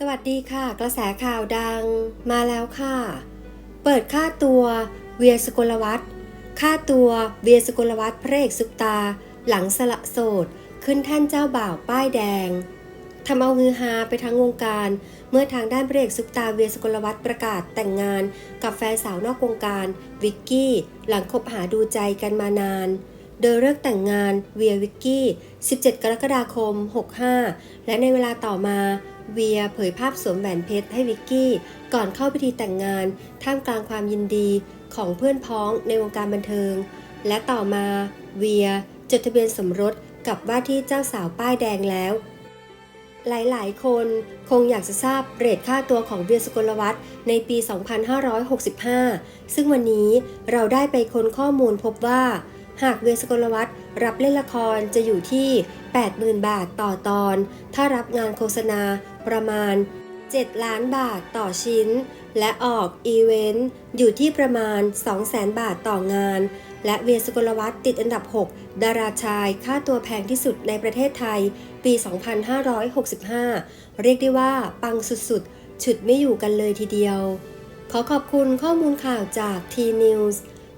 สวัสดีค่ะ กระแสข่าวดังมาแล้วค่ะ เปิดค่าตัวเวียสกลวัตรค่าตัวเวียสกลวัตรพระเอกซุปตา หลังสละโสด ขึ้นแท่นเจ้าบ่าวป้ายแดงทำเอาฮือฮาไปทั้งวงการ เมื่อทางด้านพระเอกซุปตาเวียสกลวัตรประกาศแต่งงาน กับแฟนสาวนอกวงการ วิกกี้ หลังคบหาดูใจกันมานาน โดยเลิกแต่งงานเวียวิกกี้ 17 กรกฎาคม 65 และในเวลาต่อมาเวียเผยภาพสวมแหวนเพชรให้วิกกี้ ก่อนเข้าพิธีแต่งงาน ท่ามกลางความยินดีของเพื่อนพ้องในวงการบันเทิง และต่อมาเวียจดทะเบียนสมรสกับว่าที่เจ้าสาวป้ายแดงแล้ว หลายๆ คนคงอยากจะทราบเรทค่าตัวของเวียสกลวัตรในปี 2565 ซึ่งวันนี้เราได้ไปค้นข้อมูลพบว่า หากเวียสกลวัตรรับเล่นละครจะอยู่ที่ 80,000 บาทต่อตอน ถ้ารับงานโฆษณาประมาณ 7 ล้านบาทต่อชิ้น และออกอีเวนต์อยู่ที่ประมาณ 200,000 บาทต่องาน และเวียสกลวัตรติดอันดับ 6 ดาราชายค่าตัวแพงที่สุดในประเทศไทย ปี 2565 เรียกได้ว่าปังสุดๆ ฉุดไม่อยู่กันเลยทีเดียว ขอขอบคุณข้อมูลข่าวจาก T News